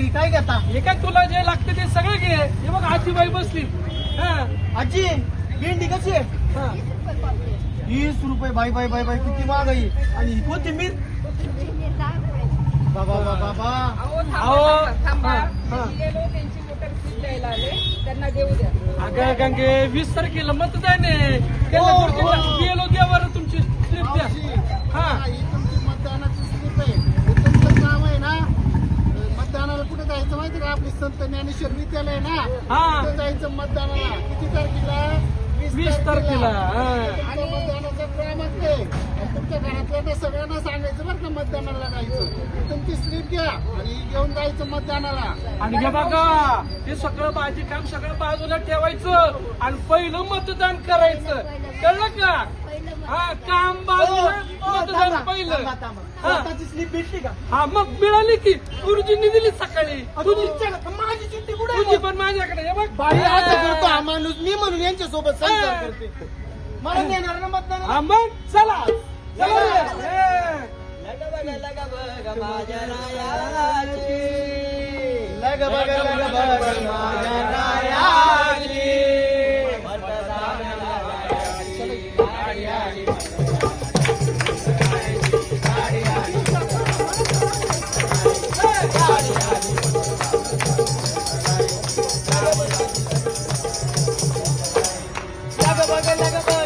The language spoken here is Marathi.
घरी काय घेता हे काय तुला जे लागते ते सगळं घे. हे बघ आजीबाई बसली. हा. आजी भेंडी कशी आहे? हा. वीस रुपये बाय बाय बाय बाय किती महाग आहे आणि ही कोथिंबीर? बाबा बाबा बाबा. अहो अहो, थांबा. थांबा हा, हा. गेलो त्यांची मोटर सीट द्यायला आले. त्यांना देऊ द्या. अगं गंगे वीस तारखेला मतदान आहे. त्याला हो, हो. गेलो द्या बरं तुमची स्लिप द्या हा ही तुमची मतदानाची स्लिप आहे हे तुमचं काम आहे ना मतदानाला कुठे जायचं माहिती का आपली संत ज्ञानेश्वर विद्यालय ना? हा. तिथं जायचं मतदानाला किती तारखेला? वीस तारखेला हा. आणि मतदानाचा क्रमांक आणि तुमच्या घरातल्या सगळ्यांना सांगायचं बरं का मतदानाला जायचं. तुमची स्लिप घ्या आणि घेऊन जायचं मतदानाला. आणि हे बघा ते सगळं बाजी काम सगळं बाजूला ठेवायचं आणि पहिलं मतदान करायचं. कळलं का? हा काम बाजूला हो, मतदान थांबा, पहिलं. हा. स्वतःची स्लीप भेटली का? हा मग मिळाली की गुरुजींनी दिली सकाळी. तुझी माझी पण माझ्याकडे हे बघ. बाई असं करतो हा माणूस. मी म्हणून यांच्यासोबत संसार करते. मला नेणार ना मतदान हा मग चला. चला. रे. हे. लग बघ लग बघ माझ्या रायाची. लग बघ लग बघ Bye.